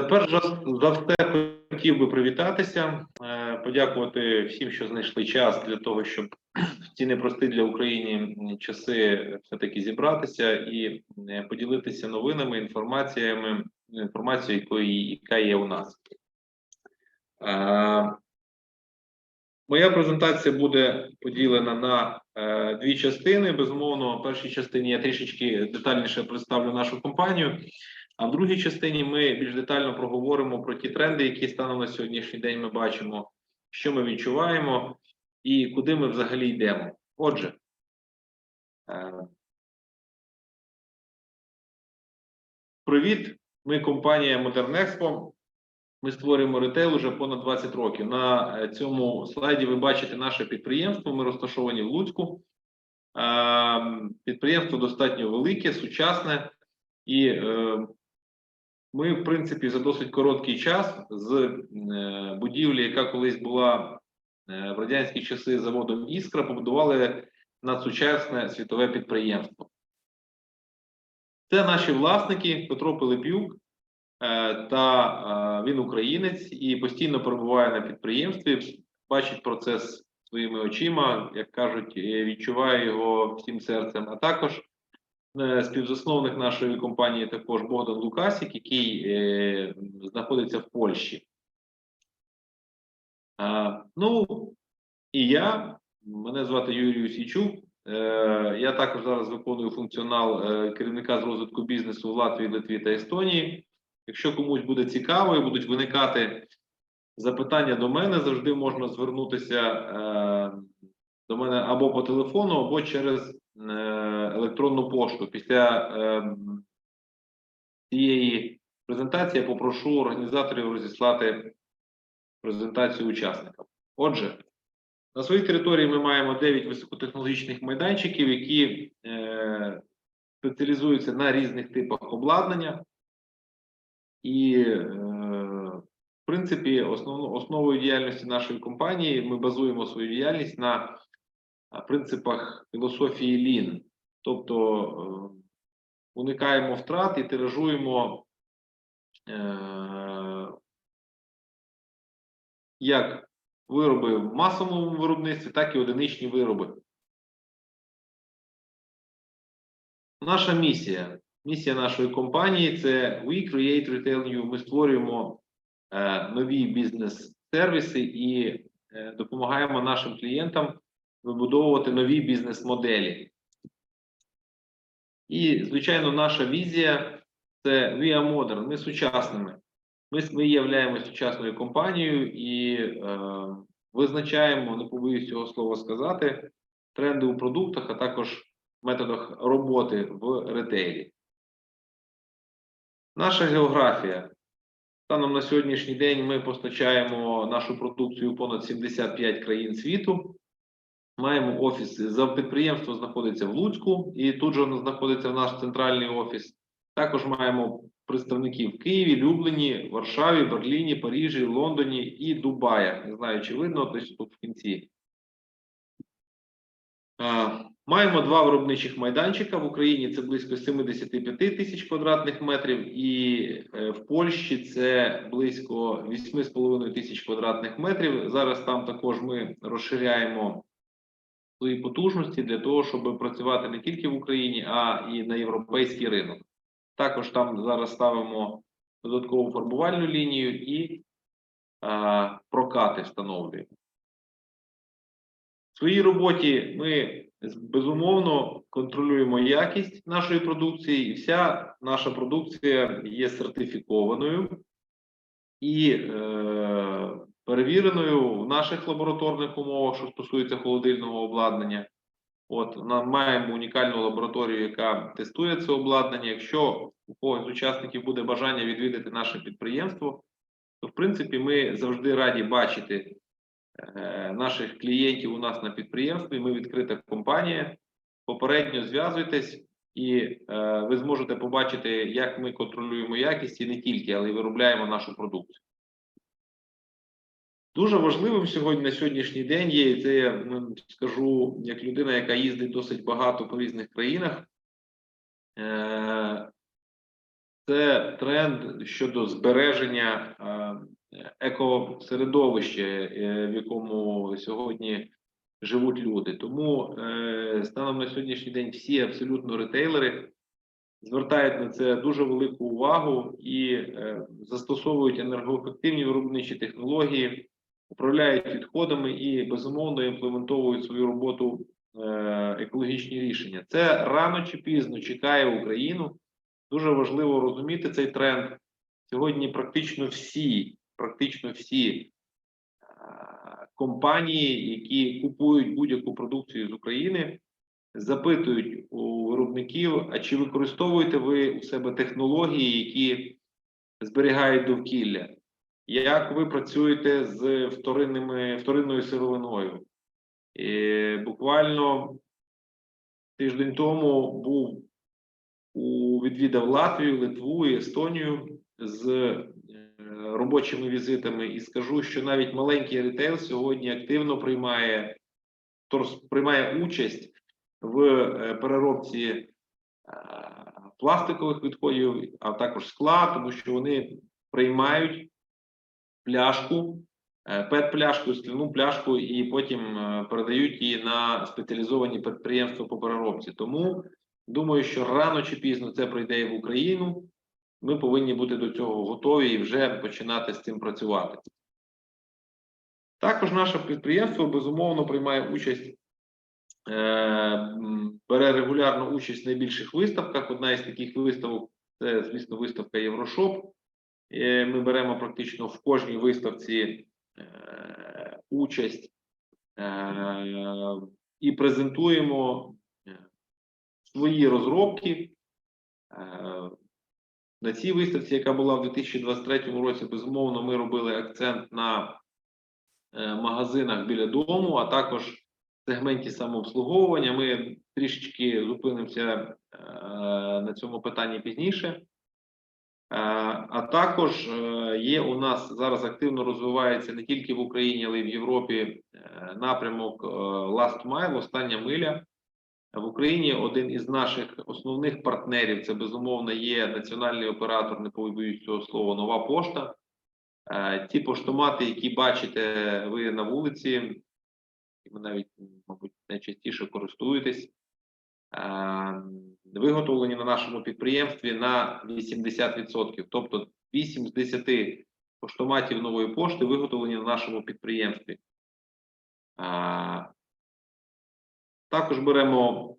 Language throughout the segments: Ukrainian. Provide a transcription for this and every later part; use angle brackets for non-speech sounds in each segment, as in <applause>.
Перш за все хотів би привітатися, е, подякувати всім, що знайшли час для того, щоб в ці непрості для України часи все-таки зібратися і е, поділитися новинами, інформаціями, інформацією, якої яка є у нас. Е, Моя презентація буде поділена на е, дві частини. Безумовно, в першій частині я трішечки детальніше представлю нашу компанію. А в другій частині ми більш детально проговоримо про ті тренди, які станом на сьогоднішній день ми бачимо, що ми відчуваємо і куди ми взагалі йдемо. Отже, е, привіт! Ми компанія Expo. Ми створюємо ретейл уже понад 20 років. На е, цьому слайді ви бачите наше підприємство. Ми розташовані в Луцьку. Е, Підприємство достатньо велике, сучасне, і е, ми, в принципі, за досить короткий час з е, будівлі, яка колись була е, в радянські часи заводом Іскра, побудували надсучасне світове підприємство. Це наші власники Петро Пилипюк. Е, та він українець і постійно перебуває на підприємстві, бачить процес своїми очима, як кажуть, відчуває його всім серцем. А також співзасновник нашої компанії, також Богдан Лукасік, який е, знаходиться в Польщі. Е, ну і я, мене звати Юрій Усійчук. Е, я також зараз виконую функціонал е, керівника з розвитку бізнесу в Латвії, Литві та Естонії. Якщо комусь буде цікаво і будуть виникати запитання до мене, завжди можна звернутися е, до мене або по телефону, або через е, електронну пошту. Після е, цієї презентації я попрошу організаторів розіслати презентацію учасникам. Отже, на своїй території ми маємо 9 високотехнологічних майданчиків, які е, спеціалізуються на різних типах обладнання. І, е, в принципі, основно, основою діяльності нашої компанії ми базуємо свою діяльність на принципах філософії Lean. Тобто е, уникаємо втрат і тиражуємо е, як вироби в масовому виробництві, так і одиничні вироби. Наша місія. Місія нашої компанії це We Create Retail New. Ми створюємо е, нові бізнес-сервіси і е, допомагаємо нашим клієнтам вибудовувати нові бізнес-моделі. І, звичайно, наша візія це We are modern, ми сучасними. Ми, ми являємося сучасною компанією і е, визначаємо, не побоюсь цього слова сказати, тренди у продуктах, а також методах роботи в ретейлі. Наша географія. Станом на сьогоднішній день ми постачаємо нашу продукцію понад 75 країн світу. Маємо офіс. За підприємство знаходиться в Луцьку, і тут же знаходиться наш центральний офіс. Також маємо представників в Києві, Люблені, Варшаві, Берліні, Парижі, Лондоні і Дубаях. Не знаю, чи видно, десь тут в кінці. Маємо два виробничих майданчика в Україні. Це близько 75 тисяч квадратних метрів, і е, в Польщі це близько 8,5 тисяч квадратних метрів. Зараз там також ми розширяємо свої потужності для того, щоб працювати не тільки в Україні, а і на європейський ринок. Також там зараз ставимо додаткову фарбувальну лінію і а, прокати встановлюємо. В своїй роботі ми безумовно контролюємо якість нашої продукції, і вся наша продукція є сертифікованою і е, перевіреною в наших лабораторних умовах, що стосується холодильного обладнання. От нам маємо унікальну лабораторію, яка тестує це обладнання. Якщо у когось з учасників буде бажання відвідати наше підприємство, то в принципі ми завжди раді бачити е, наших клієнтів у нас на підприємстві. Ми відкрита компанія. Попередньо зв'язуйтесь, і е, ви зможете побачити, як ми контролюємо якість і не тільки, але й виробляємо нашу продукцію. Дуже важливим сьогодні на сьогоднішній день є, і це я ну, скажу як людина, яка їздить досить багато по різних країнах. Е, це тренд щодо збереження е, екосередовища, е, в якому сьогодні живуть люди. Тому станом на сьогоднішній день всі абсолютно ретейлери звертають на це дуже велику увагу і застосовують енергоефективні виробничі технології, управляють відходами і безумовно імплементовують свою роботу е, екологічні рішення. Це рано чи пізно чекає Україну. Дуже важливо розуміти цей тренд. Сьогодні практично всі, практично всі е, компанії, які купують будь-яку продукцію з України, запитують у виробників: а чи використовуєте ви у себе технології, які зберігають довкілля? Як ви працюєте з вторинними, вторинною сировиною? І буквально тиждень тому був у відвідав Латвію, Литву і Естонію з е, робочими візитами, і скажу, що навіть маленький ретейл сьогодні активно приймає приймає участь в е, переробці е, пластикових відходів, а також скла, тому що вони приймають пляшку, е, пет-пляшку, скляну пляшку, і потім е, передають її на спеціалізовані підприємства по переробці. Тому думаю, що рано чи пізно це прийде в Україну. Ми повинні бути до цього готові і вже починати з цим працювати. Також наше підприємство безумовно приймає участь, е, бере регулярну участь в найбільших виставках. Одна із таких виставок це, звісно, виставка Єврошоп. Ми беремо практично в кожній виставці е, участь е, і презентуємо е, свої розробки. На цій виставці, яка була в 2023 році, безумовно, ми робили акцент на магазинах біля дому, а також в сегменті самообслуговування. Ми трішечки зупинимося на цьому питанні пізніше. Е, А також е, є у нас зараз активно розвивається не тільки в Україні, але й в Європі е, напрямок Last Mile, остання миля. В Україні один із наших основних партнерів це безумовно є національний оператор, не побоюсь цього слова, нова пошта. Ті поштомати, які бачите ви на вулиці, ви навіть, мабуть, найчастіше користуєтесь, виготовлені на нашому підприємстві на 80%. Тобто 8 з 10 поштоматів нової пошти виготовлені на нашому підприємстві. Е, Також беремо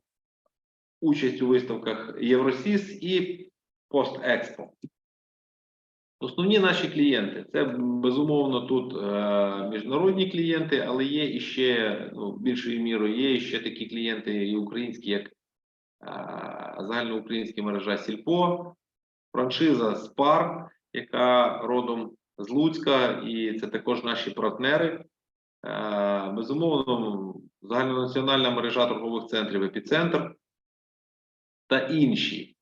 участь у виставках Євросіс і Постекспо. Основні наші клієнти це безумовно тут е, міжнародні клієнти, але є іще ну, більшою мірою є іще такі клієнти і українські, як е, загальноукраїнська мережа Сільпо, франшиза Спар, яка родом з Луцька, і це також наші партнери. Е, безумовно, загальнонаціональна мережа торгових центрів Епіцентр та інші.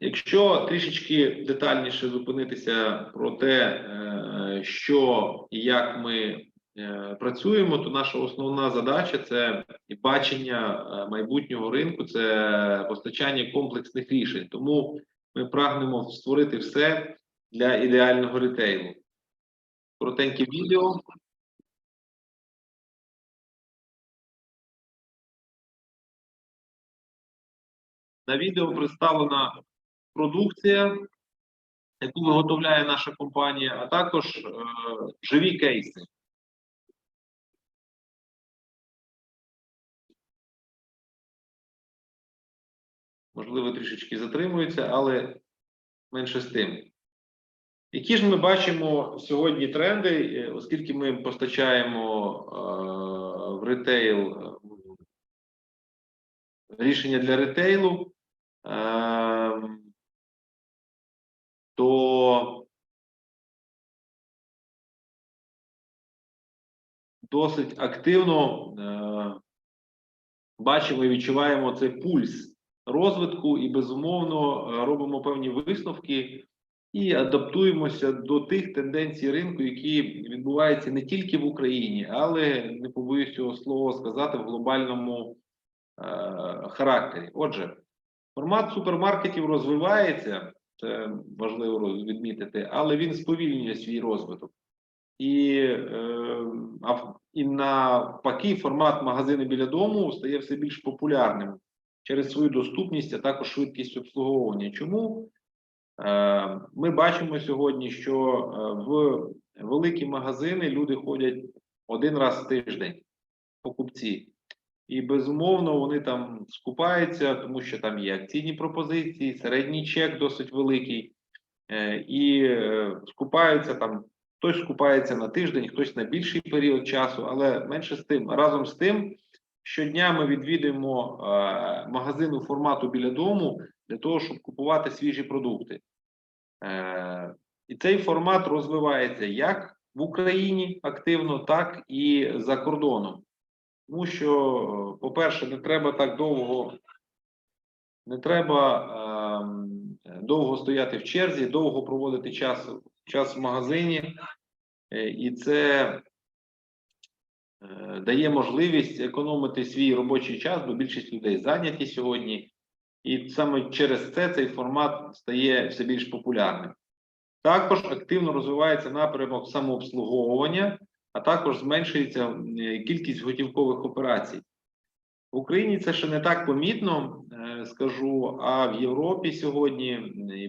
Якщо трішечки детальніше зупинитися про те, е, що і як ми е, працюємо, то наша основна задача це бачення е, майбутнього ринку, це постачання комплексних рішень. Тому ми прагнемо створити все для ідеального ретейлу. Коротеньке відео. На відео представлена продукція, яку виготовляє наша компанія, а також е, живі кейси. Можливо, трішечки затримується, але менше з тим. Які ж ми бачимо сьогодні тренди, е, оскільки ми постачаємо е, в ретейл е, рішення для ретейлу, е, то досить активно бачимо і відчуваємо цей пульс розвитку і безумовно е, робимо певні висновки і адаптуємося до тих тенденцій ринку, які відбуваються не тільки в Україні, але не побоюсь цього слова сказати в глобальному е, характері. Отже, Формат супермаркетів розвивається, це важливо відмітити, але він сповільнює свій розвиток. І, е, і навпаки, формат магазини біля дому стає все більш популярним через свою доступність, а також швидкість обслуговування. Чому? Е, Ми бачимо сьогодні, що е, в великі магазини люди ходять один раз в тиждень, покупці. І безумовно вони там скупаються, тому що там є акційні пропозиції, середній чек досить великий, е, і скупаються там. Хтось скупається на тиждень, хтось на більший період часу, але менше з тим, разом з тим, щодня ми відвідуємо е, магазину формату біля дому для того, щоб купувати свіжі продукти. Е, і цей формат розвивається як в Україні активно, так і за кордоном. Тому що, е, по-перше, не треба так довго, не треба ем, довго стояти в черзі, довго проводити час, час в магазині, Е, і це е, дає можливість економити свій робочий час, бо більшість людей зайняті сьогодні. І саме через це цей формат стає все більш популярним. Також активно розвивається напрямок самообслуговування, а також зменшується е, кількість готівкових операцій. В Україні це ще не так помітно, е, скажу. А в Європі сьогодні, е,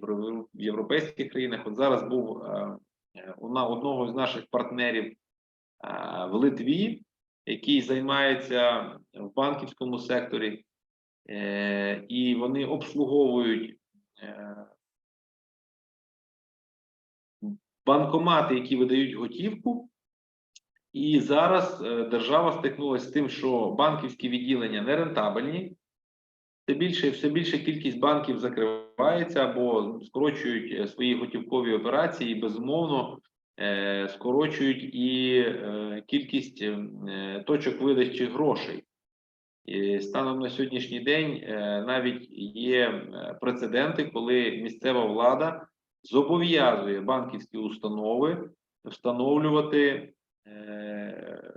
в європейських країнах, от зараз був е, е, у на- одного з наших партнерів е, в Литві, який займається в банківському секторі, е, і вони обслуговують е, банкомати, які видають готівку. І зараз е, держава стикнулася з тим, що банківські відділення нерентабельні. Все більше, все більше кількість банків закривається або скорочують е, свої готівкові операції, і безумовно е, скорочують і е, кількість е, точок видачі грошей. І станом на сьогоднішній день е, навіть є е, прецеденти, коли місцева влада зобов'язує банківські установи встановлювати е,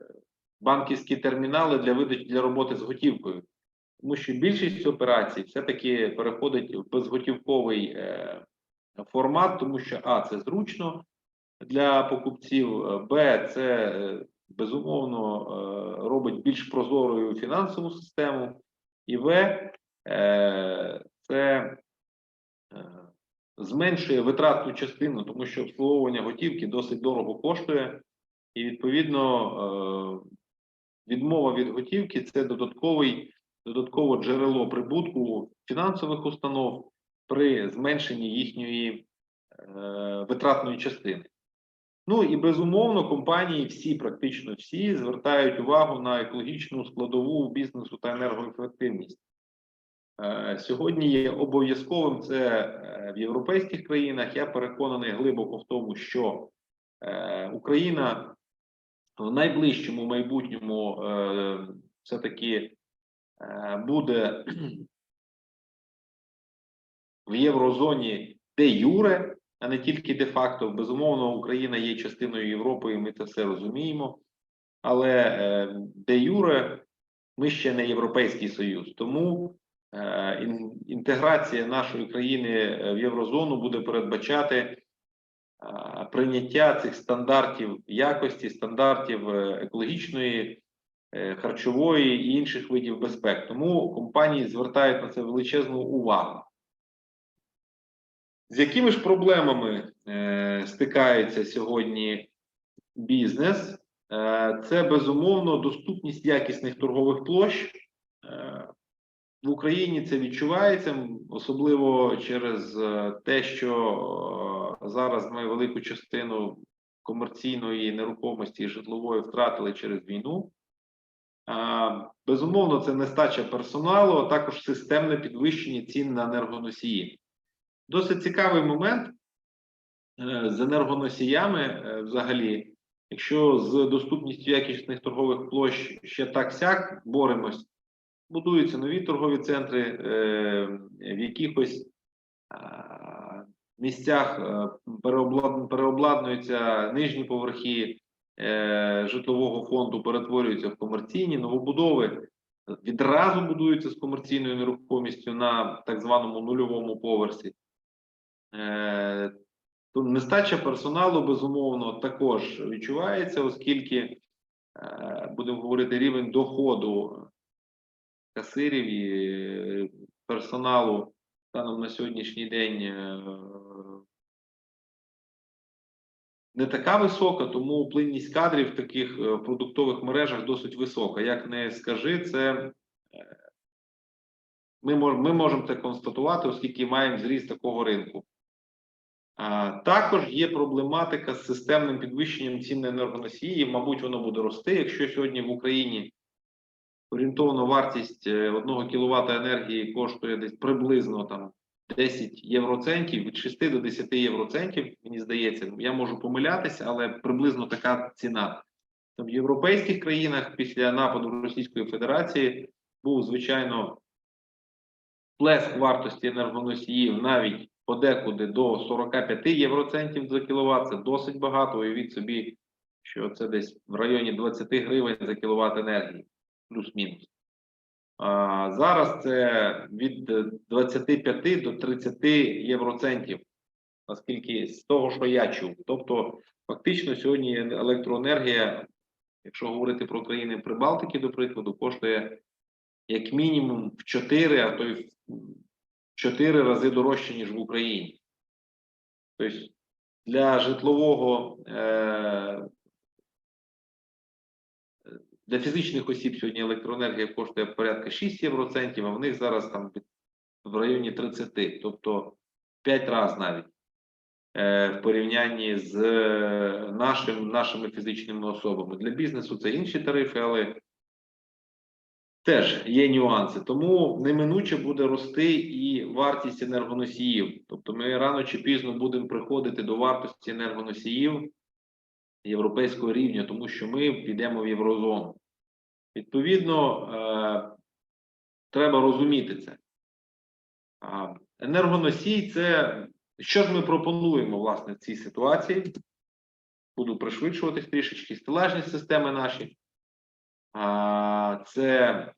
банківські термінали для видачі для роботи з готівкою. Тому що більшість операцій все-таки переходить в безготівковий е, формат, тому що А, це зручно для покупців, е, Б, це е, безумовно е, робить більш прозорою фінансову систему, і В, це зменшує витратну частину, тому що обслуговування готівки досить дорого коштує, і відповідно відмова від готівки це додатковий, додаткове джерело прибутку фінансових установ при зменшенні їхньої е, витратної частини. Ну і безумовно, компанії всі, практично всі, звертають увагу на екологічну складову бізнесу та енергоефективність. Е, Сьогодні є обов'язковим це е, в європейських країнах. Я переконаний глибоко в тому, що е, Україна в найближчому майбутньому е, все-таки е, буде <clears throat> в єврозоні де юре, а не тільки де-факто. Безумовно, Україна є частиною Європи, і ми це все розуміємо. Але е, де юре ми ще не Європейський Союз. Тому е, інтеграція нашої країни е, в єврозону буде передбачати прийняття цих стандартів якості, стандартів екологічної, харчової і інших видів безпек. Тому компанії звертають на це величезну увагу. З якими ж проблемами е, стикається сьогодні бізнес? Е, це безумовно доступність якісних торгових площ. Е, в Україні це відчувається, особливо через е, те, що е, зараз ми велику частину комерційної нерухомості і житлової втратили через війну. Е, Безумовно, це нестача персоналу, а також системне підвищення цін на енергоносії. Досить цікавий момент е, з енергоносіями е, взагалі. Якщо з доступністю якісних торгових площ ще так сяк боремось, будуються нові торгові центри, е, в якихось місцях переобладнуються нижні поверхи житлового фонду, перетворюються в комерційні новобудови. відразу будуються з комерційною нерухомістю на так званому нульовому поверсі. Е, нестача персоналу, безумовно, також відчувається, оскільки е, будемо говорити рівень доходу касирів і персоналу станом на сьогоднішній день е, не така висока, тому плинність кадрів в таких продуктових мережах досить висока. Як не скажи, це ми, ми можемо це констатувати, оскільки маємо зріст такого ринку. Також є проблематика з системним підвищенням цін на енергоносії. Мабуть, воно буде рости. Якщо сьогодні в Україні орієнтовно вартість 1 кВт енергії коштує десь приблизно там 10 євроцентів, від 6 до 10 євроцентів, мені здається, я можу помилятися, але приблизно така ціна. В європейських країнах після нападу Російської Федерації був, звичайно, плеск вартості енергоносіїв навіть подекуди до 45 євроцентів за кіловат. Це досить багато. Уявіть собі, що це десь в районі 20 гривень за кіловат енергії, плюс-мінус. А зараз це від 25 до 30 євроцентів, наскільки з того, що я чув. Тобто, фактично, сьогодні електроенергія, якщо говорити про країни Прибалтики, до прикладу, коштує як мінімум в 4, а то й в 4 рази дорожче, ніж в Україні. Тобто для житлового е, для фізичних осіб сьогодні електроенергія коштує порядка 6 євроцентів, а в них зараз там в районі 30, тобто 5 разів навіть е, в порівнянні з нашим, нашими фізичними особами. Для бізнесу це інші тарифи, але теж є нюанси. Тому неминуче буде рости і вартість енергоносіїв. Тобто ми рано чи пізно будемо приходити до вартості енергоносіїв європейського рівня, тому що ми підемо в єврозону. Відповідно, е, треба розуміти це. Енергоносій це що ж ми пропонуємо власне в цій ситуації? Буду пришвидшуватись трішечки стелажні системи наші. Це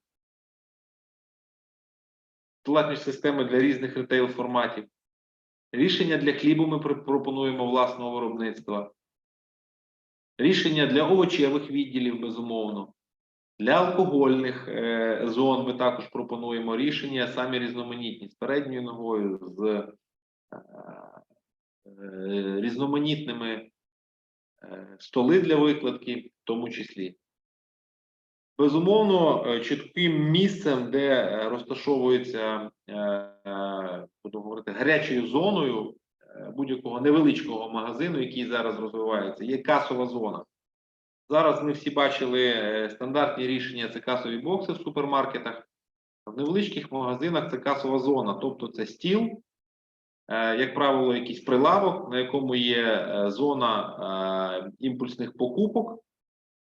стелажні системи для різних ретейл форматів. Рішення для хлібу ми пропонуємо власного виробництва. Рішення для овочевих відділів, безумовно. Для алкогольних е, зон ми також пропонуємо рішення самі різноманітні з передньою ногою, з е, е, різноманітними столи для викладки, в тому числі. Безумовно, е, чітким місцем, де е, розташовується, е, буду говорити, гарячою зоною будь-якого невеличкого магазину, який зараз розвивається, є касова зона. Зараз ми всі бачили стандартні рішення це касові бокси в супермаркетах. В невеличких магазинах це касова зона, тобто це стіл, як правило, якийсь прилавок, на якому є зона імпульсних покупок,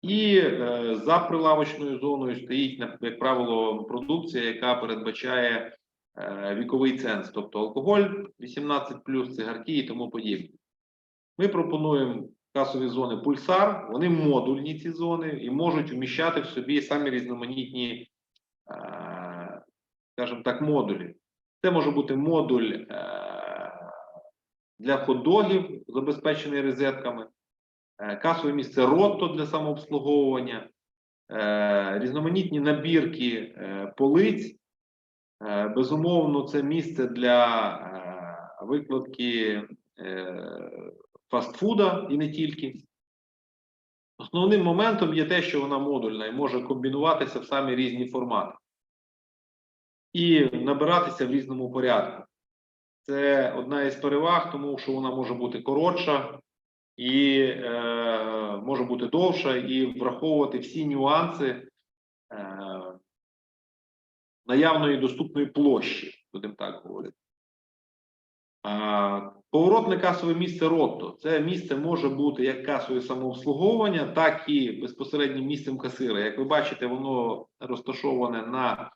і е, за прилавочною зоною стоїть, як правило, продукція, яка передбачає е, віковий ценз, тобто алкоголь 18+, цигарки і тому подібне. Ми пропонуємо касові зони пульсар, вони модульні ці зони і можуть вміщати в собі самі різноманітні, е, скажімо так, модулі. Це може бути модуль для хот-догів, забезпечений розетками, касове місце ротто для самообслуговування, е, різноманітні набірки е, полиць. Е, Безумовно, це місце для е, викладки е, фастфуда і не тільки. Основним моментом є те, що вона модульна і може комбінуватися в самі різні формати і набиратися в різному порядку. Це одна із переваг, тому що вона може бути коротша і е, може бути довша, і враховувати всі нюанси е, наявної доступної площі, будемо так говорити. Поворотне касове місце ротто. Це місце може бути як касове самообслуговування, так і безпосереднім місцем касира. Як ви бачите, воно розташоване на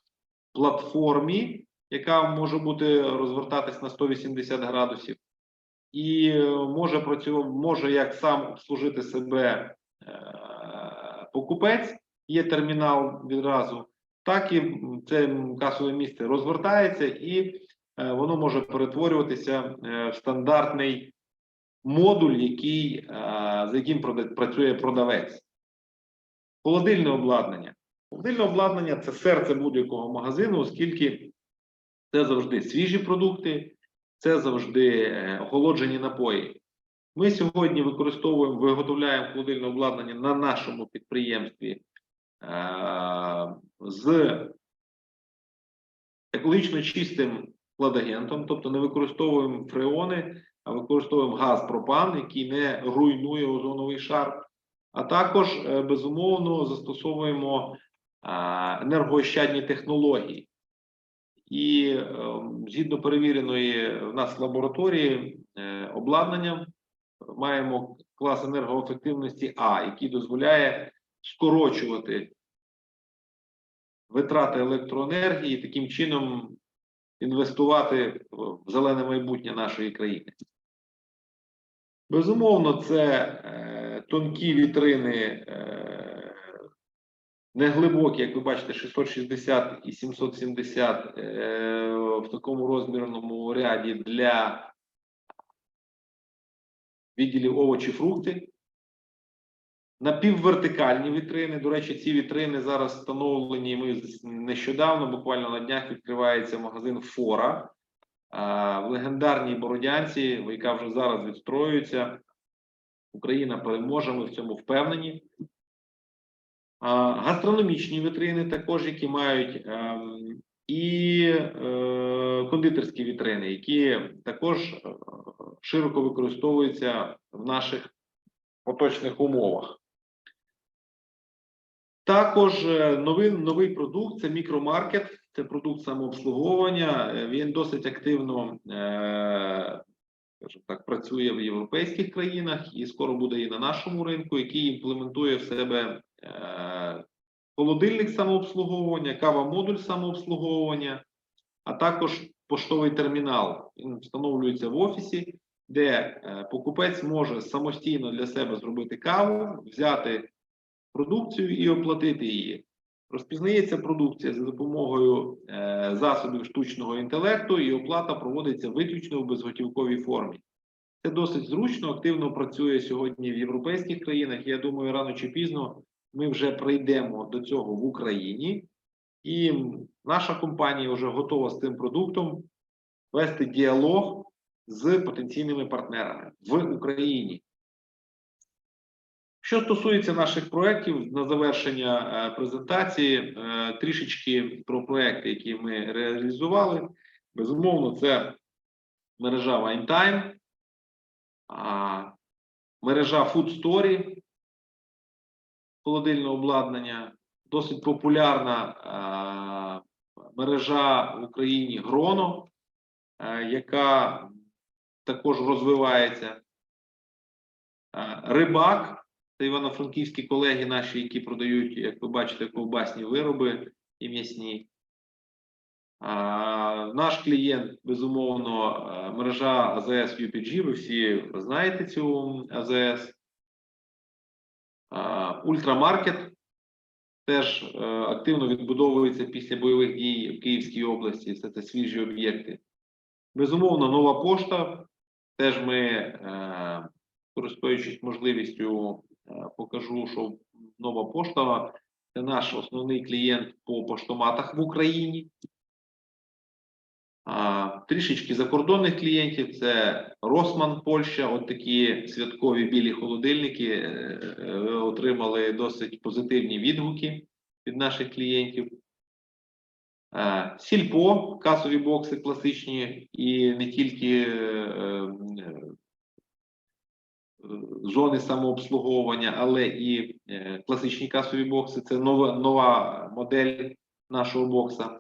платформі, яка може бути розвертатись на 180 градусів, і е, може працювати, може як сам обслужити себе е, покупець, є термінал відразу, так і це касове місце розвертається і е, воно може перетворюватися в стандартний модуль, який, за яким працює продавець. Холодильне обладнання. Холодильне обладнання це серце будь-якого магазину, оскільки це завжди свіжі продукти, це завжди е, охолоджені напої. Ми сьогодні використовуємо, виготовляємо холодильне обладнання на нашому підприємстві е, з екологічно чистим складагентом, тобто не використовуємо фреони, а використовуємо газ пропан, який не руйнує озоновий шар. А також е, безумовно застосовуємо енергоощадні технології. І е, згідно перевіреної в нас лабораторії е, обладнанням маємо клас енергоефективності А, який дозволяє скорочувати витрати електроенергії, таким чином інвестувати в зелене майбутнє нашої країни. Безумовно, це е, тонкі вітрини, е, неглибокі, як ви бачите, 660 і 770 е, в такому розмірному ряді для відділів овочі, фрукти. Напіввертикальні вітрини. До речі, ці вітрини зараз встановлені. Ми нещодавно, буквально на днях, відкривається магазин Фора в легендарній Бородянці, яка вже зараз відстроюється. Україна переможе, ми в цьому впевнені. Гастрономічні вітрини також, які мають ем, і е, кондитерські вітрини, які також е, широко використовуються в наших поточних умовах. Також е, новий, новий продукт це мікромаркет, це продукт самообслуговування. Він досить активно скажімо так, працює в європейських країнах і скоро буде і на нашому ринку, який імплементує в себе е, холодильник самообслуговування, кава-модуль самообслуговування, а також поштовий термінал. Він встановлюється в офісі, де е, покупець може самостійно для себе зробити каву, взяти продукцію і оплатити її. Розпізнається продукція за допомогою е, засобів штучного інтелекту, і оплата проводиться виключно в безготівковій формі. Це досить зручно, активно працює сьогодні в європейських країнах. Я думаю, рано чи пізно ми вже прийдемо до цього в Україні, і наша компанія вже готова з цим продуктом вести діалог з потенційними партнерами в Україні. Що стосується наших проєктів, на завершення е, презентації, е, трішечки про проекти, які ми реалізували. Безумовно, це мережа а, мережа Story, холодильне обладнання, досить популярна мережа в Україні Гроно, е, яка також розвивається. Е, Рибак. Це івано-франківські колеги наші, які продають, як ви бачите, ковбасні вироби і м'ясні. Наш клієнт, безумовно, мережа АЗС UPG, ви всі знаєте цю АЗС. Ультрамаркет теж е, активно відбудовується після бойових дій в Київській області. Це, це свіжі об'єкти. Безумовно, нова пошта. Теж ми, е, користуючись можливістю, покажу, що нова пошта це наш основний клієнт по поштоматах в Україні. Трішечки закордонних клієнтів це Росман Польща. От такі святкові білі холодильники е, е, отримали досить позитивні відгуки від наших клієнтів. Е, Сільпо, касові бокси класичні і не тільки е, е, зони самообслуговування, але і е, класичні касові бокси. Це нова, нова модель нашого бокса.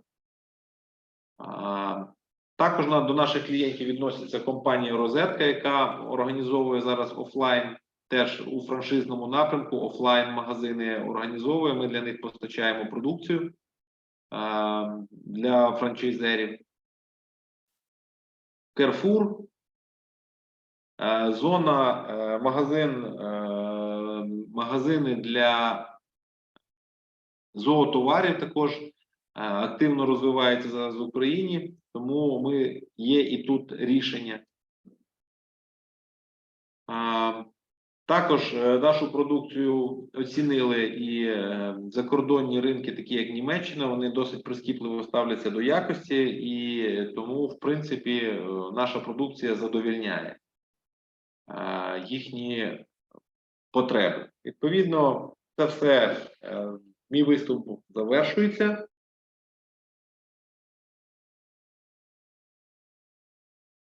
Також до наших клієнтів відноситься компанія Розетка, яка організовує зараз офлайн, теж у франшизному напрямку, офлайн магазини організовує. Ми для них постачаємо продукцію для франчайзерів. Carrefour, зона, е, магазин, е, магазини для зоотоварів також активно розвивається зараз в Україні, тому ми є і тут рішення. Також е, нашу продукцію оцінили і е, закордонні ринки, такі як Німеччина, вони досить прискіпливо ставляться до якості, і тому, в принципі, е, наша продукція задовільняє е, їхні потреби. Відповідно, це все е, мій виступ завершується.